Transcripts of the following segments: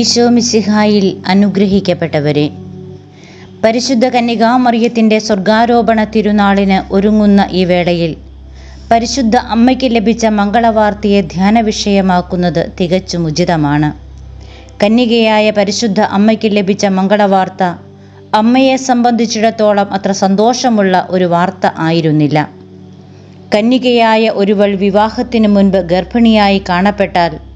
ഈശോ മിസിഹായിൽ അനുഗ്രഹിക്കപ്പെട്ടവരെ. പരിശുദ്ധ കന്യകാമറിയത്തിന്റെ സ്വർഗാരോപണ തിരുനാളിന് ഒരുങ്ങുന്ന ഈ വേളയിൽ പരിശുദ്ധ അമ്മയ്ക്ക് ലഭിച്ച മംഗളവാർത്തയെ ധ്യാന വിഷയമാക്കുന്നത് തികച്ചും ഉചിതമാണ്. കന്യകയായ പരിശുദ്ധ അമ്മയ്ക്ക് ലഭിച്ച മംഗളവാർത്ത അമ്മയെ സംബന്ധിച്ചിടത്തോളം അത്ര സന്തോഷമുള്ള ഒരു വാർത്ത ആയിരുന്നില്ല. കന്യകയായ ഒരുവൾ വിവാഹത്തിനു മുൻപ് ഗർഭിണിയായി കാണപ്പെട്ടാൽ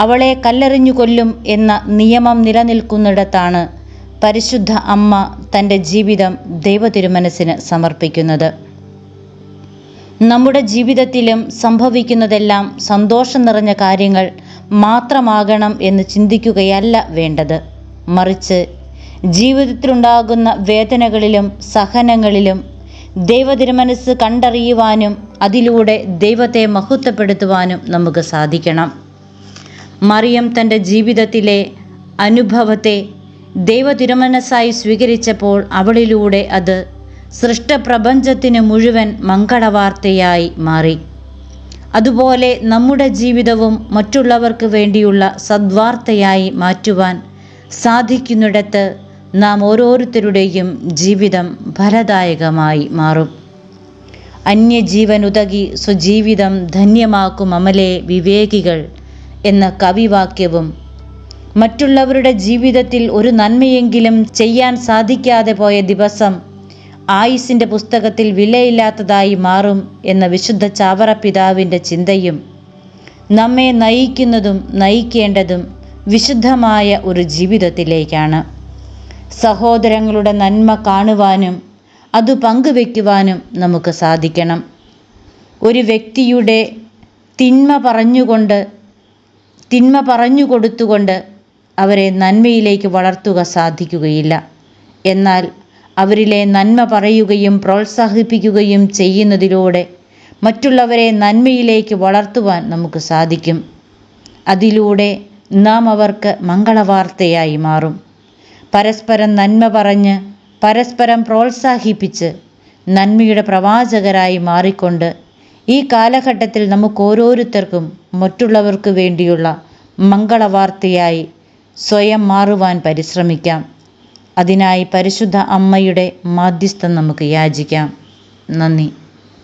അവളെ കല്ലെറിഞ്ഞു കൊല്ലും എന്ന നിയമം നിലനിൽക്കുന്നിടത്താണ് പരിശുദ്ധ അമ്മ തന്റെ ജീവിതം ദൈവതിരുമനസ്സിന് സമർപ്പിക്കുന്നത്. നമ്മുടെ ജീവിതത്തിലും സംഭവിക്കുന്നതെല്ലാം സന്തോഷം നിറഞ്ഞ കാര്യങ്ങൾ മാത്രമാകണം എന്ന് ചിന്തിക്കുകയല്ല വേണ്ടത്. മറിച്ച് ജീവിതത്തിലുണ്ടാകുന്ന വേദനകളിലും സഹനങ്ങളിലും ദൈവതിരുമനസ് കണ്ടറിയുവാനും അതിലൂടെ ദൈവത്തെ മഹത്വപ്പെടുത്തുവാനും നമുക്ക് സാധിക്കണം. മറിയം തന്റെ ജീവിതത്തിലെ അനുഭവത്തെ ദൈവതിരുമനസ്സായി സ്വീകരിച്ചപ്പോൾ അവളിലൂടെ അത് സൃഷ്ടപ്രപഞ്ചത്തിന് മുഴുവൻ മംഗളവാർത്തയായി മാറി. അതുപോലെ നമ്മുടെ ജീവിതവും മറ്റുള്ളവർക്ക് വേണ്ടിയുള്ള സദ്വാർത്തയായി മാറ്റുവാൻ സാധിക്കുന്നിടത്ത് നാം ഓരോരുത്തരുടെയും ജീവിതം ഫലദായകമായി മാറും. അന്യജീവനുതകി സ്വജീവിതം ധന്യമാക്കും അമലെ വിവേകികൾ. എന്ന കവിവാക്യവും. മറ്റുള്ളവരുടെ ജീവിതത്തിൽ ഒരു നന്മയെങ്കിലും ചെയ്യാൻ സാധിക്കാതെ പോയ ദിവസം ആയുസിന്റെ പുസ്തകത്തിൽ വിലയില്ലാത്തതായി മാറും എന്ന വിശുദ്ധ ചാവറ പിതാവിന്റെ ചിന്തയും നമ്മെ നയിക്കുന്നതും നയിക്കേണ്ടതും വിശുദ്ധമായ ഒരു ജീവിതത്തിലേക്കാണ്. സഹോദരങ്ങളുടെ നന്മ കാണുവാനും അത് പങ്കുവെക്കുവാനും നമുക്ക് സാധിക്കണം. ഒരു വ്യക്തിയുടെ തിന്മ പറഞ്ഞുകൊണ്ട് തിന്മ പറഞ്ഞു കൊടുത്തുകൊണ്ട് അവരെ നന്മയിലേക്ക് വളർത്തുക സാധിക്കുകയില്ല. എന്നാൽ അവരിലെ നന്മ പറയുകയും പ്രോത്സാഹിപ്പിക്കുകയും ചെയ്യുന്നതിലൂടെ മറ്റുള്ളവരെ നന്മയിലേക്ക് വളർത്തുവാൻ നമുക്ക് സാധിക്കും. അതിലൂടെ നാം അവർക്ക് മംഗളവാർത്തയായി മാറും. പരസ്പരം നന്മ പറഞ്ഞ് പരസ്പരം പ്രോത്സാഹിപ്പിച്ച് നന്മയുടെ പ്രവാചകരായി മാറിക്കൊണ്ട് ഈ കാലഘട്ടത്തിൽ നമുക്ക് ഓരോരുത്തർക്കും മറ്റുള്ളവർക്ക് വേണ്ടിയുള്ള മംഗളവാർത്തയായി സ്വയം മാറുവാൻ പരിശ്രമിക്കാം. അതിനായി പരിശുദ്ധ അമ്മയുടെ മാധ്യസ്ഥം നമുക്ക് യാചിക്കാം. നന്ദി.